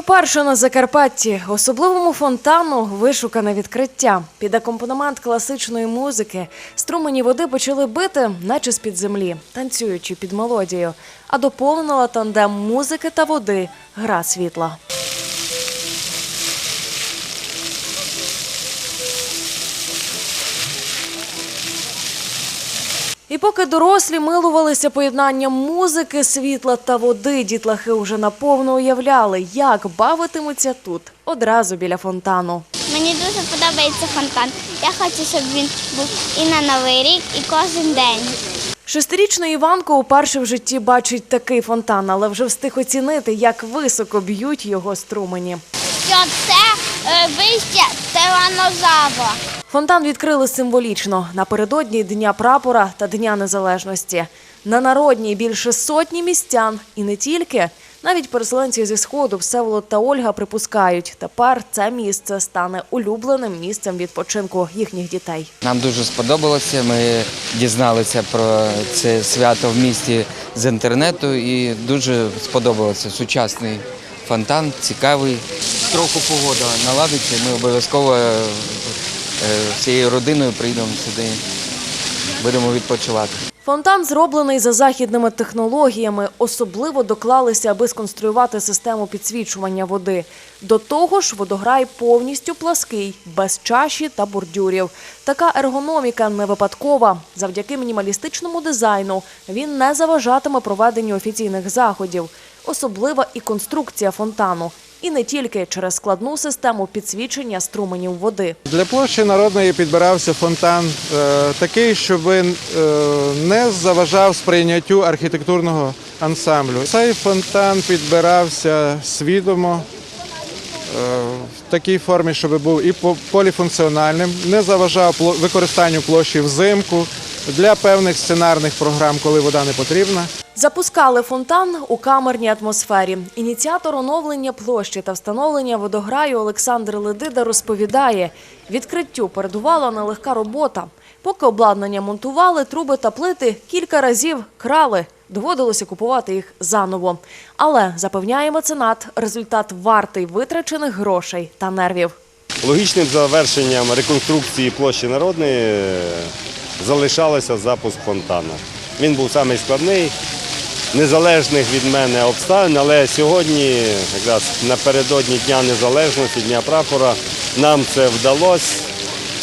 вперше на Закарпатті особливому фонтану вишукане відкриття. Під акомпанемент класичної музики струмені води почали бити, наче з під землі, танцюючи під мелодію. А доповнила тандем музики та води гра світла. І поки дорослі милувалися поєднанням музики, світла та води, дітлахи вже наповно уявляли, як бавитимуться тут, одразу біля фонтану. Мені дуже подобається фонтан. Я хочу, щоб він був і на Новий рік, і кожен день. Шестирічний Іванко уперше в житті бачить такий фонтан, але вже встиг оцінити, як високо б'ють його струмені. Що це е, вище тиранозавра. Фонтан відкрили символічно напередодні Дня прапора та Дня Незалежності. На народній більше сотні містян, і не тільки. Навіть переселенці зі сходу Всеволод та Ольга припускають, тепер це місце стане улюбленим місцем відпочинку їхніх дітей. Нам дуже сподобалося. Ми дізналися про це свято в місті з інтернету і дуже сподобалося. Сучасний фонтан, цікавий. Трохи погода наладиться. Ми обов'язково всією родиною прийдемо сюди, будемо відпочивати. Фонтан зроблений за західними технологіями. Особливо доклалися, аби сконструювати систему підсвічування води. До того ж, водограй повністю плаский, без чаші та бордюрів. Така ергономіка не випадкова. Завдяки мінімалістичному дизайну він не заважатиме проведенню офіційних заходів. Особлива і конструкція фонтану. І не тільки через складну систему підсвічення струменів води. Для площі народної підбирався фонтан е, такий, щоб е, не заважав сприйняттю архітектурного ансамблю. Цей фонтан підбирався свідомо е, в такій формі, щоб був і по- поліфункціональним, не заважав використанню площі взимку для певних сценарних програм, коли вода не потрібна. Запускали фонтан у камерній атмосфері. Ініціатор оновлення площі та встановлення водограю Олександр Ледида розповідає, відкриттю передувала нелегка робота. Поки обладнання монтували, труби та плити кілька разів крали. Доводилося купувати їх заново. Але запевняє меценат, результат вартий витрачених грошей та нервів. Логічним завершенням реконструкції площі Народної е, залишалося запуск фонтану. Він був самий складний, незалежних від мене обставин, але сьогодні, якраз напередодні Дня Незалежності, Дня прапора, нам це вдалося.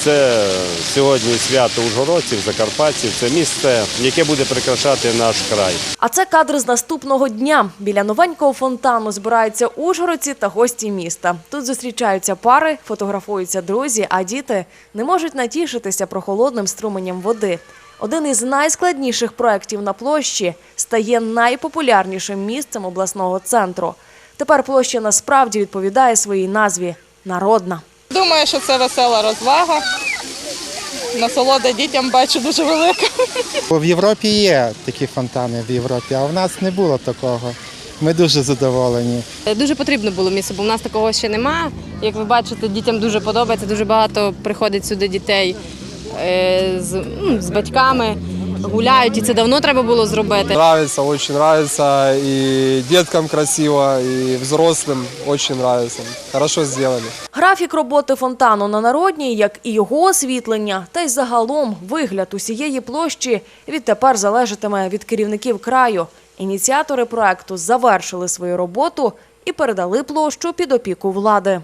Це сьогодні свято ужгородців, закарпатців. Це місце, яке буде прикрашати наш край. А це кадри з наступного дня. Біля новенького фонтану збираються ужгородці та гості міста. Тут зустрічаються пари, фотографуються друзі, а діти не можуть натішитися прохолодним струменем води. Один із найскладніших проєктів на площі стає найпопулярнішим місцем обласного центру. Тепер площа насправді відповідає своїй назві народна. Думаю, що це весела розвага. Насолода дітям бачу дуже велика. В Європі є такі фонтани в Європі, а в нас не було такого. Ми дуже задоволені. Дуже потрібно було місце, бо в нас такого ще немає. Як ви бачите, дітям дуже подобається, дуже багато приходить сюди дітей з, ну, з батьками, гуляють, і це давно треба було зробити. Нравится, очень нравится. И деткам красиво, и взрослым очень нравится. Хорошо сделали. Графік роботи фонтану на народній, як і його освітлення, та й загалом вигляд усієї площі відтепер залежатиме від керівників краю. Ініціатори проекту завершили свою роботу і передали площу під опіку влади.